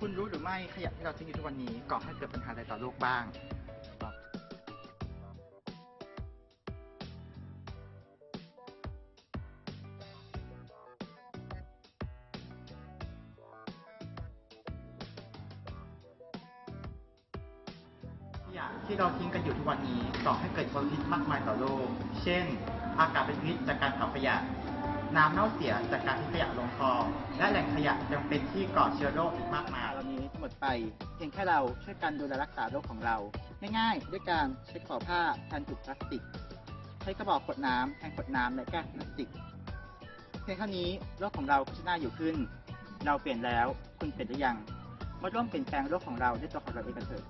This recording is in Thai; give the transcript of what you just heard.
คุณรู้หรือไม่ขยะที่เราทิ้งอยู่ทุกวันนี้ก่อให้เกิดปัญหาอะไรต่อโลกบ้างขยะที่เราทิ้งกันอยู่ทุกวันนี้ก่อให้เกิดมลพิษมากมายต่อโลก เช่น อากาศเป็นพิษจากการเผาขยะ น้ำเน่าเสียจากการทิ้งขยะลงคลอง และแหล่งขยะยังเป็นที่ก่อเชื้อโรคอีกมากมายเหล่านี้หมดไปเพียงแค่เราช่วยกันดูแลรักษาโลกของเรา ง่ายๆ ด้วยการใช้กระเป๋าผ้าแทนถุงพลาสติก ใช้กระบอกขวดน้ำแทนขวดน้ำและแก้วพลาสติก เพียงเท่านี้โลกของเราก็จะน่าอยู่ขึ้น เราเปลี่ยนแล้วคุณเปลี่ยนหรือยังมาร่วมเปลี่ยนแปลงโลกของเราด้วยตัวของเราเองกันเถอะ